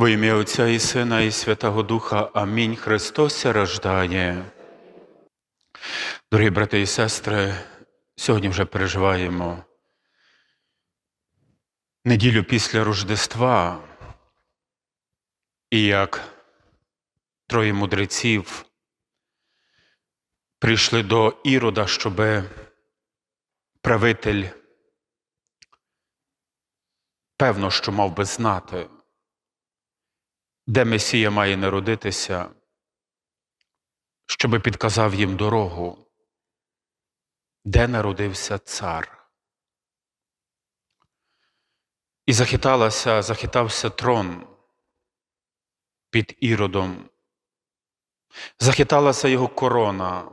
Во ім'я Отця і Сина, і Святого Духа. Амінь. Христос рождає. Дорогі брати і сестри, сьогодні вже переживаємо неділю після Рождества. І як троє мудреців прийшли до Ірода, щоб правитель, певно, що мав би знати, де Месія має народитися, щоби підказав їм дорогу, де народився цар. І захиталася, захитався трон під іродом, захиталася його корона.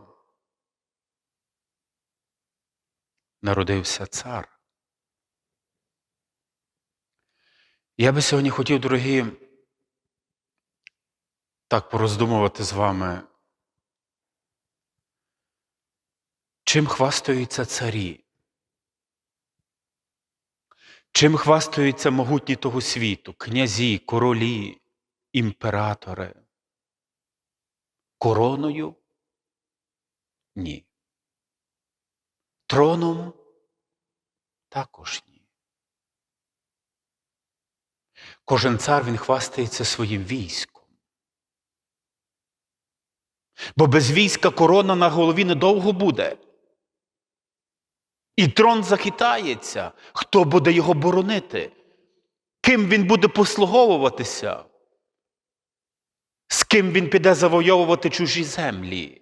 Народився цар. Я би сьогодні хотів, дорогі, так пороздумувати з вами. Чим хвастаються царі? Чим хвастаються могутні того світу, князі, королі, імператори? Короною? Ні. Троном? Також ні. Кожен цар він хвастається своїм військом. Бо без війська корона на голові недовго буде. І трон захитається. Хто буде його боронити? Ким він буде послуговуватися? З ким він піде завойовувати чужі землі?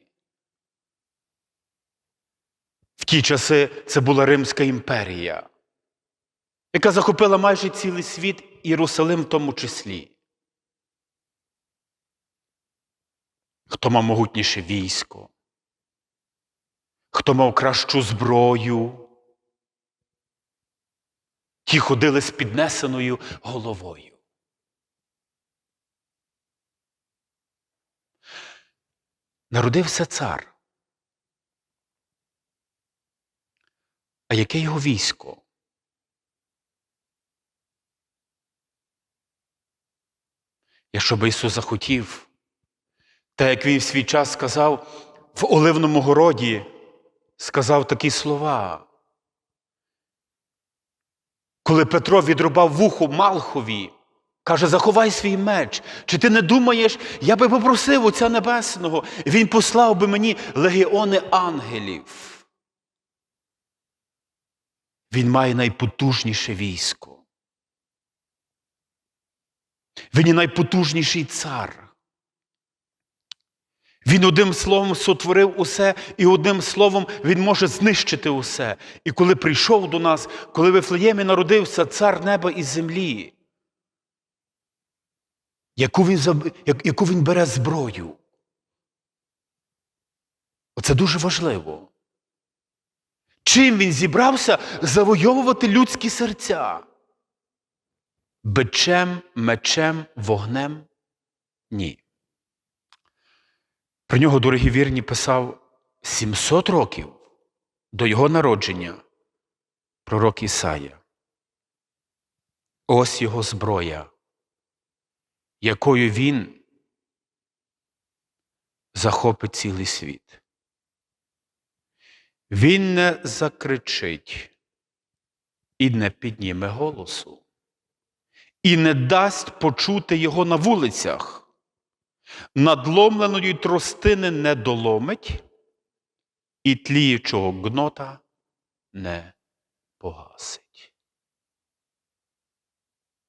В ті часи це була Римська імперія, яка захопила майже цілий світ, Єрусалим в тому числі. Хто мав могутніше військо, хто мав кращу зброю, ті ходили з піднесеною головою. Народився цар. А яке його військо? Якщо би Ісус захотів, та як він в свій час сказав в Оливному городі, сказав такі слова. Коли Петро відрубав вухо Малхові, каже, заховай свій меч. Чи ти не думаєш, я би попросив Отця Небесного, він послав би мені легіони ангелів. Він має найпотужніше військо. Він є найпотужніший цар. Він одним словом сотворив усе, і одним словом він може знищити усе. І коли прийшов до нас, коли в Вифлеємі народився цар неба і землі, яку він, яку він бере зброю. Оце дуже важливо. Чим він зібрався завойовувати людські серця? Бичем, мечем, вогнем? Ні. Про нього, дорогі вірні, писав 700 років до його народження пророк Ісая. Ось його зброя, якою він захопить цілий світ. Він не закричить і не підніме голосу, і не дасть почути його на вулицях надломленої тростини не доломить, і тліючого гнота не погасить.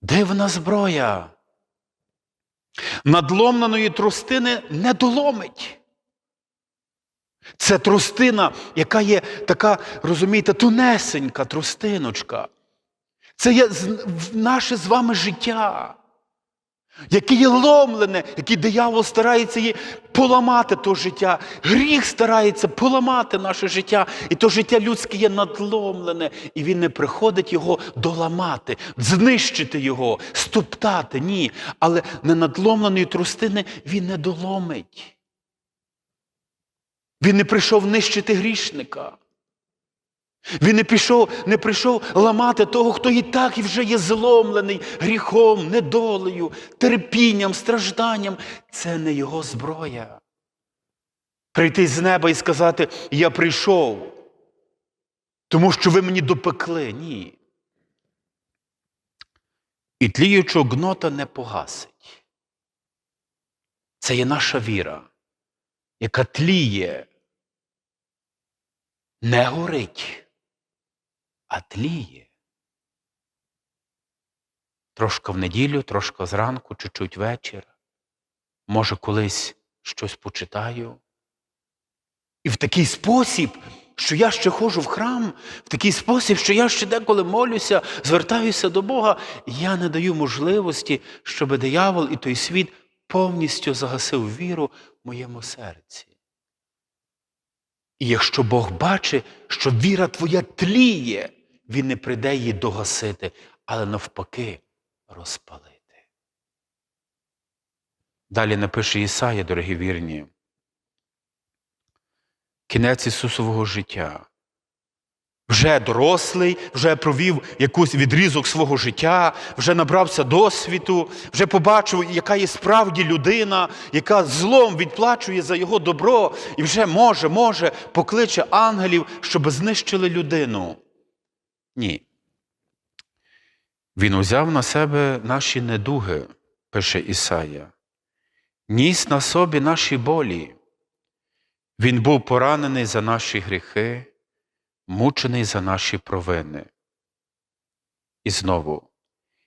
Дивна зброя. Надломленої тростини не доломить. Це тростина, яка є така, розумієте, тунесенька тростиночка. Це є наше з вами життя яке є ломлене, яке диявол старається її поламати то життя. Гріх старається поламати наше життя. І то життя людське є надломлене, і він не приходить його доламати, знищити його, стоптати. Ні. Але не надломленої трустини він не доломить. Він не прийшов нищити грішника. Він не пішов, не прийшов ламати того, хто і так і вже є зломлений гріхом, недолею, терпінням, стражданням. Це не його зброя. Прийти з неба і сказати, я прийшов, тому що ви мені допекли. Ні. І тліючого гнота не погасить. Це є наша віра, яка тліє, не горить, а тліє. Трошки в неділю, трошки зранку, чуть-чуть вечір. Може, колись щось почитаю. І в такий спосіб, що я ще ходжу в храм, в такий спосіб, що я ще деколи молюся, звертаюся до Бога, я не даю можливості, щоб диявол і той світ повністю загасив віру в моєму серці. І якщо Бог бачить, що віра твоя тліє, Він не прийде її догасити, але навпаки розпалити. Далі напише Ісая, дорогі вірні кінець Ісусового життя. Вже дорослий, вже провів якийсь відрізок свого життя, вже набрався досвіду, вже побачив, яка є справді людина, яка злом відплачує за його добро, і вже може, може, покличе ангелів, щоб знищили людину. Ні. Він узяв на себе наші недуги, пише Ісая, ніс на собі наші болі. Він був поранений за наші гріхи, мучений за наші провини. І знову,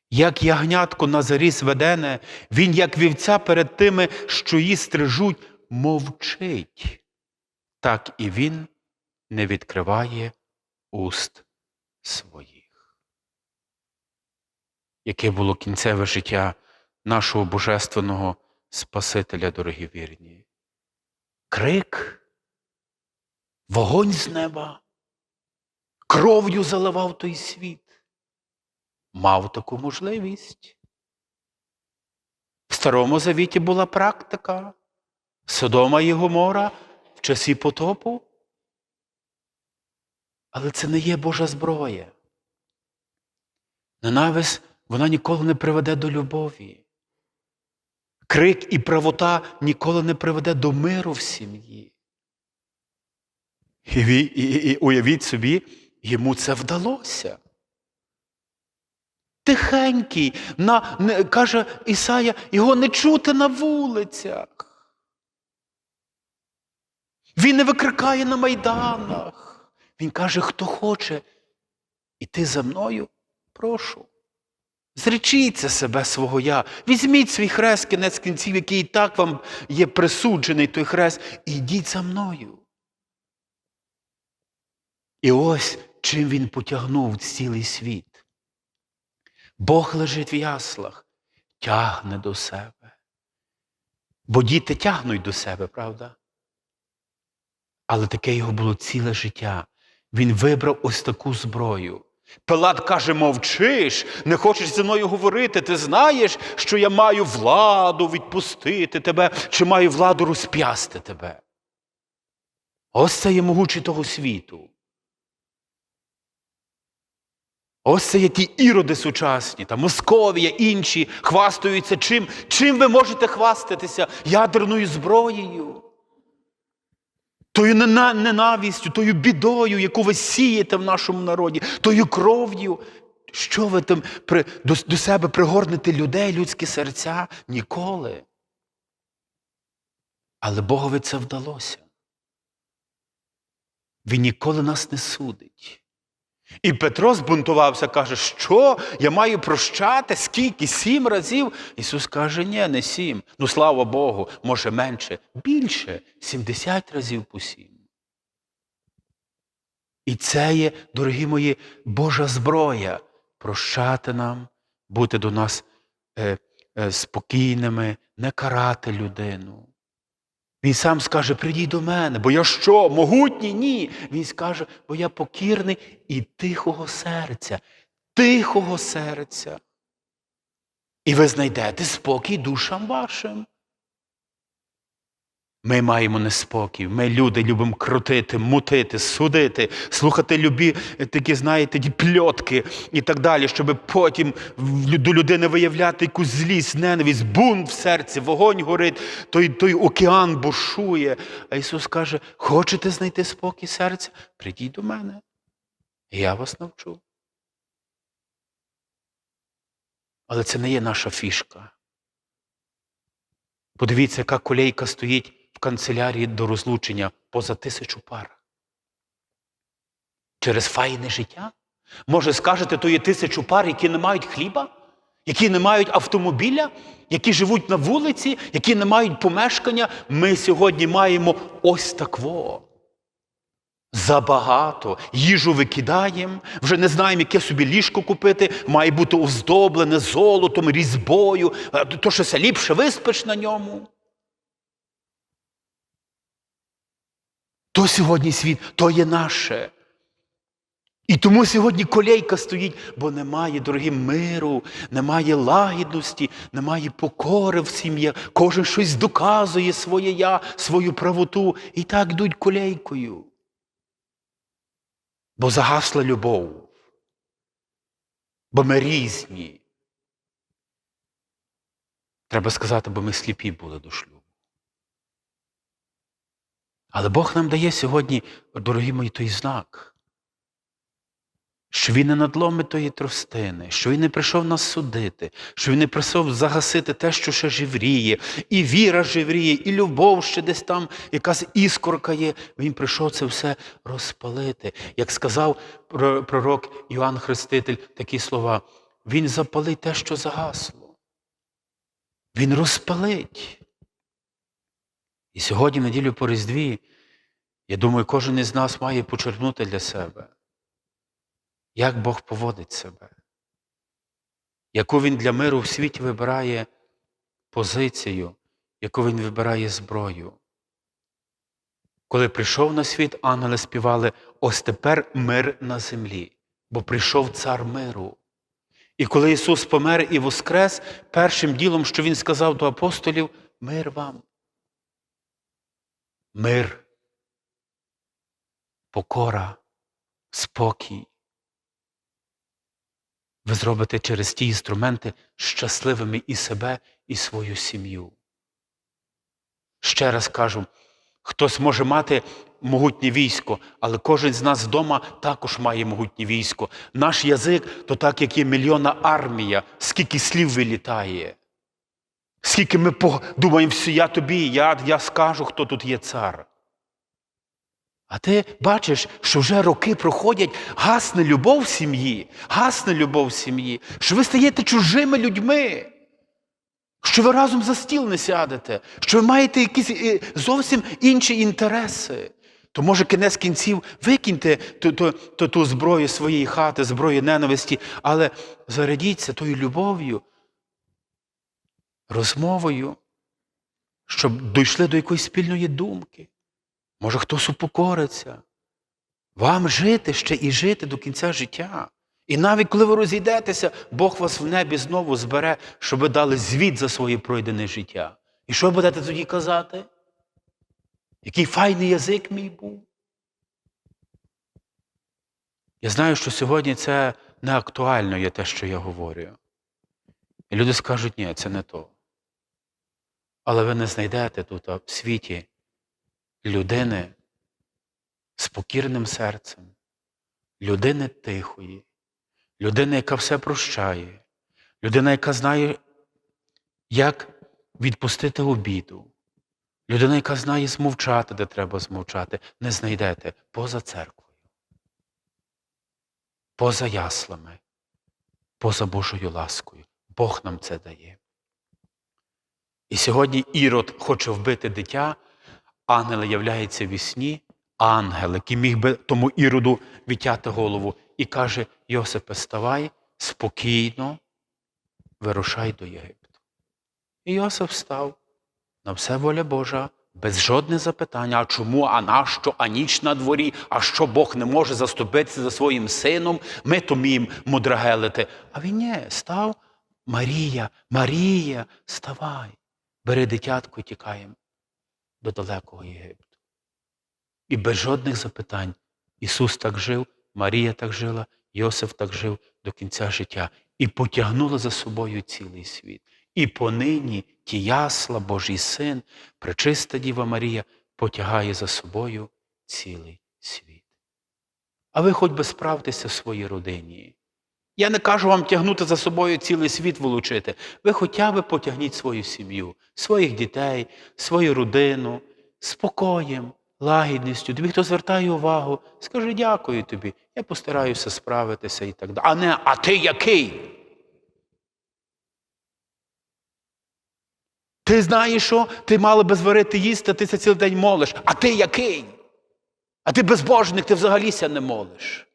як ягнятко на зарі зведене, він, як вівця перед тими, що її стрижуть, мовчить, так і він не відкриває уст своїх. Яке було кінцеве життя нашого Божественного Спасителя, дорогі вірні? Крик вогонь з неба, кров'ю заливав той світ. Мав таку можливість. В Старому Завіті була практика Содома і Гомора в часі потопу. Але це не є Божа зброя. Ненависть вона ніколи не приведе до любові. Крик і правота ніколи не приведе до миру в сім'ї. І, і, і, і уявіть собі, йому це вдалося. Тихенький, на, не, каже Ісая, його не чути на вулицях. Він не викрикає на майданах. Він каже, хто хоче іти за мною, прошу. Зречіться себе свого я, візьміть свій хрест кінець кінців, який і так вам є присуджений той хрест, і йдіть за мною. І ось чим він потягнув цілий світ. Бог лежить в яслах, тягне до себе. Бо діти тягнуть до себе, правда? Але таке його було ціле життя. Він вибрав ось таку зброю. Пилат каже, мовчиш, не хочеш зі мною говорити. Ти знаєш, що я маю владу відпустити тебе, чи маю владу розп'ясти тебе. Ось це є могучий того світу. Ось це є ті іроди сучасні, та Московія, інші хвастаються чим? Чим ви можете хвастатися ядерною зброєю? Тою ненавістю, тою бідою, яку ви сієте в нашому народі, тою кров'ю. Що ви там при, до, до себе пригорнете людей, людські серця? Ніколи. Але Богові це вдалося. Він ніколи нас не судить. І Петро збунтувався, каже, що я маю прощати? Скільки? Сім разів? Ісус каже, ні, не сім. Ну, слава Богу, може менше, більше, сімдесят разів по сім. І це є, дорогі мої, Божа зброя прощати нам, бути до нас е, е, спокійними, не карати людину. Він сам скаже, прийдіть до мене, бо я що, могутній? Ні. Він скаже, бо я покірний і тихого серця, тихого серця. І ви знайдете спокій душам вашим. Ми маємо неспокій. Ми люди любимо крутити, мутити, судити, слухати любі е, такі, знаєте, пльотки і так далі, щоб потім до людини виявляти якусь злість, ненависть, бунт в серці, вогонь горить, той, той океан бушує. А Ісус каже: хочете знайти спокій серця? Прийдіть до мене. Я вас навчу. Але це не є наша фішка. Подивіться, яка колейка стоїть канцелярії до розлучення поза тисячу пар. Через файне життя? Може, скажете, то є тисячу пар, які не мають хліба, які не мають автомобіля, які живуть на вулиці, які не мають помешкання. Ми сьогодні маємо ось такво. Забагато. Їжу викидаємо, вже не знаємо, яке собі ліжко купити, має бути оздоблене золотом, різьбою, а то щось ліпше виспиш на ньому. То сьогодні світ, то є наше. І тому сьогодні колейка стоїть, бо немає, дорогі, миру, немає лагідності, немає покори в сім'ї. Кожен щось доказує своє я, свою правоту. І так йдуть колейкою. Бо загасла любов. Бо ми різні. Треба сказати, бо ми сліпі були до шлюбу. Але Бог нам дає сьогодні, дорогі мої, той знак, що Він не надломить тої тростини, що Він не прийшов нас судити, що Він не прийшов загасити те, що ще живріє, і віра живріє, і любов ще десь там, якась іскорка є. Він прийшов це все розпалити. Як сказав пророк Іоанн Хреститель такі слова, Він запалить те, що загасло. Він розпалить. І сьогодні, неділю по Різдві, я думаю, кожен із нас має почерпнути для себе, як Бог поводить себе, яку Він для миру в світі вибирає позицію, яку Він вибирає зброю. Коли прийшов на світ, ангели співали ось тепер мир на землі, бо прийшов цар миру. І коли Ісус помер і воскрес, першим ділом, що Він сказав до апостолів, мир вам. Мир, покора, спокій. Ви зробите через ті інструменти щасливими і себе, і свою сім'ю. Ще раз кажу, хтось може мати могутнє військо, але кожен з нас вдома також має могутнє військо. Наш язик то так, як є мільйонна армія, скільки слів вилітає. Скільки ми думаємо, все, я тобі, я, я скажу, хто тут є цар. А ти бачиш, що вже роки проходять, гасне любов в сім'ї, гасне любов в сім'ї, що ви стаєте чужими людьми, що ви разом за стіл не сядете, що ви маєте якісь е, зовсім інші інтереси. То може кінець кінців викиньте ту, ту, ту, ту зброю своєї хати, зброю ненависті, але зарядіться тою любов'ю, розмовою, щоб дійшли до якоїсь спільної думки. Може, хтось упокориться. Вам жити ще і жити до кінця життя. І навіть коли ви розійдетеся, Бог вас в небі знову збере, щоб ви дали звіт за своє пройдене життя. І що будете тоді казати? Який файний язик мій був? Я знаю, що сьогодні це не актуально є те, що я говорю. І люди скажуть, ні, це не то. Але ви не знайдете тут в світі людини з покірним серцем, людини тихої, людини, яка все прощає, людина, яка знає, як відпустити обіду, людина, яка знає змовчати, де треба змовчати, не знайдете поза церквою, поза яслами, поза Божою ласкою. Бог нам це дає. І сьогодні Ірод хоче вбити дитя, ангел являється в сні, ангел, який міг би тому Іроду відтяти голову, і каже: Йосипе, ставай спокійно, вирушай до Єгипту. І Йосип став на все воля Божа, без жодних запитань, а чому, а нащо, а ніч на дворі, а що Бог не може заступитися за своїм сином, ми то вміємо мудрагелити. А він ні, став Марія, Марія, ставай, бери дитятко і тікаємо. до далекого Єгипту. І без жодних запитань Ісус так жив, Марія так жила, Йосиф так жив до кінця життя і потягнула за собою цілий світ. І понині ті ясла, Божий син, пречиста Діва Марія потягає за собою цілий світ. А ви хоч би справтеся в своїй родині. Я не кажу вам тягнути за собою цілий світ волочити. Ви хоча б потягніть свою сім'ю, своїх дітей, свою родину, спокоєм, лагідністю. Тобі, хто звертає увагу, скажи дякую тобі, я постараюся справитися і так далі. А не, а ти який? Ти знаєш, що ти мала би зварити їсти, а ти це цілий день молиш. А ти який? А ти безбожник, ти взагалі ся не молиш.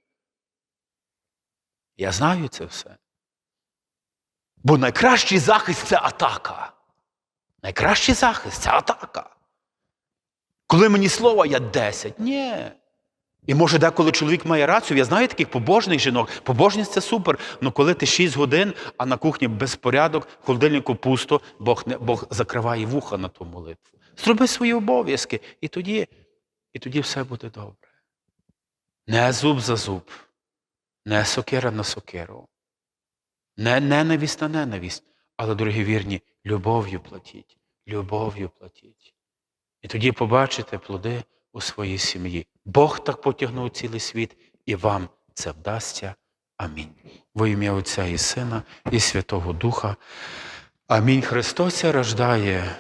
Я знаю це все. Бо найкращий захист це атака. Найкращий захист це атака. Коли мені слово, я 10. Ні. І може деколи чоловік має рацію, я знаю таких побожних жінок. Побожність це супер. але коли ти 6 годин, а на кухні безпорядок, холодильнику пусто, Бог, не, Бог закриває вуха на ту молитву. Зроби свої обов'язки, і тоді, і тоді все буде добре. Не зуб за зуб, не сокира на сокиру, не ненависть на ненависть, але, дорогі вірні, любов'ю платіть, любов'ю платіть. І тоді побачите плоди у своїй сім'ї. Бог так потягнув цілий світ, і вам це вдасться. Амінь. Во ім'я Отця і Сина, і Святого Духа. Амінь. Христос рождає.